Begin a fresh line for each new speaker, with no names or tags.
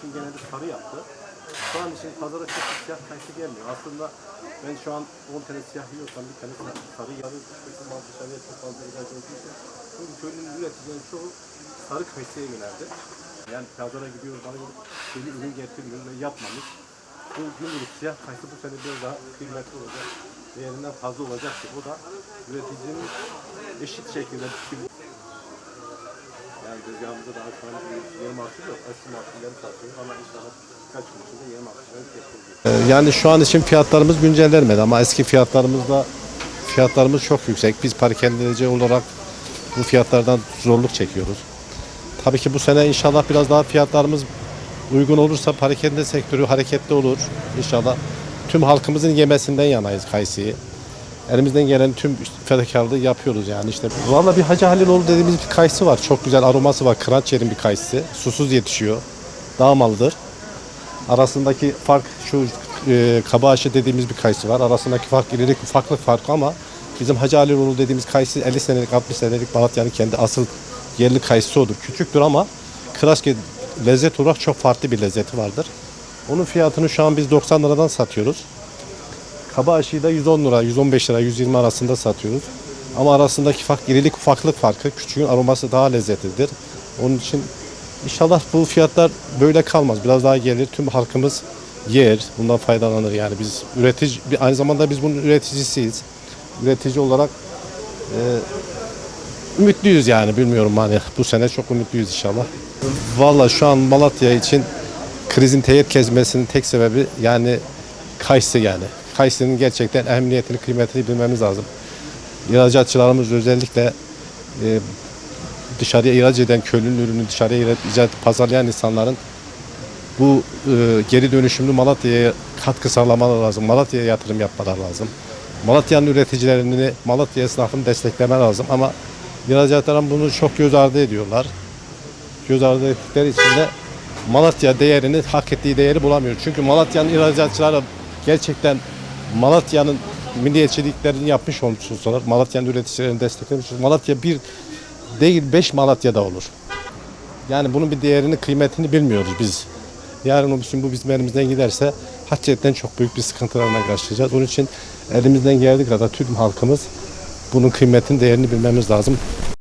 için genelde sarı yaptı. Şu an için pazara çok bir siyah kayısı gelmiyor. Aslında ben şu an 10 tane siyah yiyorsam bir tane sarı, kışkırtma mal dışarıya çok fazla ihraç olduğu için çünkü köylünün üreticilerin çoğu sarı kayısıya yöneldi. Yani pazara gidiyor bana bir köylü ürün getiriyor ve yapmamış. Bu gümrük siyah kayısı bu sene biraz daha kıymetli olacak. Değerinden fazla olacak ki o da üreticinin eşit şekilde yani tezgahımızda daha şu an yeni mahsul yok. Eski mahsulleri satıyoruz ama inşallah birkaç gün içinde yeni mahsulleri getirecek.
Ee, Yani şu an için fiyatlarımız güncellenmedi ama eski fiyatlarımızda fiyatlarımız çok yüksek. Biz parakendirici olarak bu fiyatlardan zorluk çekiyoruz. Tabii ki bu sene inşallah biraz daha fiyatlarımız uygun olursa parakende sektörü hareketli olur. İnşallah tüm halkımızın yemesinden yanayız kayısıyı. Elimizden gelen tüm fedakarlığı yapıyoruz yani işte. Valla bir Hacı Haliloğlu dediğimiz bir kayısı var. Çok güzel aroması var. Kıraç yerin bir kayısı. Susuz yetişiyor. Dağ malıdır. Arasındaki fark şu e, kabaşı dediğimiz bir kayısı var. Arasındaki fark ileri ufaklık farkı ama bizim Hacı Aliroğlu dediğimiz kayısı 50 senelik 60 senelik Malatya'nın kendi asıl yerli kayısı odur. Küçüktür ama kıraçki lezzet olarak çok farklı bir lezzeti vardır. Onun fiyatını şu an biz 90 liradan satıyoruz. Kaba aşıyı da 110 lira, 115 lira, 120 arasında satıyoruz. Ama arasındaki fark, irilik ufaklık farkı, küçüğün aroması daha lezzetlidir. Onun için inşallah bu fiyatlar böyle kalmaz. Biraz daha gelir, tüm halkımız yer, bundan faydalanır yani. Biz üretici, aynı zamanda biz bunun üreticisiyiz. Üretici olarak e, ümitliyüz yani bilmiyorum hani bu sene çok ümitliyüz inşallah. Valla şu an Malatya için krizin teyit kesmesinin tek sebebi yani kayısı yani. Kayısının gerçekten ehemmiyetini, kıymetini bilmemiz lazım. İhracatçılarımız özellikle e, dışarıya ihraç eden köylünün ürünü dışarıya ihraç pazarlayan insanların bu e, geri dönüşümlü Malatya'ya katkı sağlamaları lazım. Malatya'ya yatırım yapmaları lazım. Malatya'nın üreticilerini, Malatya esnafını destekleme lazım ama ihracatçılar bunu çok göz ardı ediyorlar. Göz ardı ettikleri için de Malatya değerini, hak ettiği değeri bulamıyor. Çünkü Malatya'nın ihracatçıları gerçekten Malatya'nın milliyetçiliklerini yapmış olmuşsunuz. Malatya'nın üreticilerini desteklemiş. Malatya bir değil beş Malatya'da olur. Yani bunun bir değerini, kıymetini bilmiyoruz biz. Yarın o gün bu bizim elimizden giderse hakikaten çok büyük bir sıkıntılarla karşılayacağız. Onun için elimizden geldiği kadar tüm halkımız bunun kıymetini, değerini bilmemiz lazım.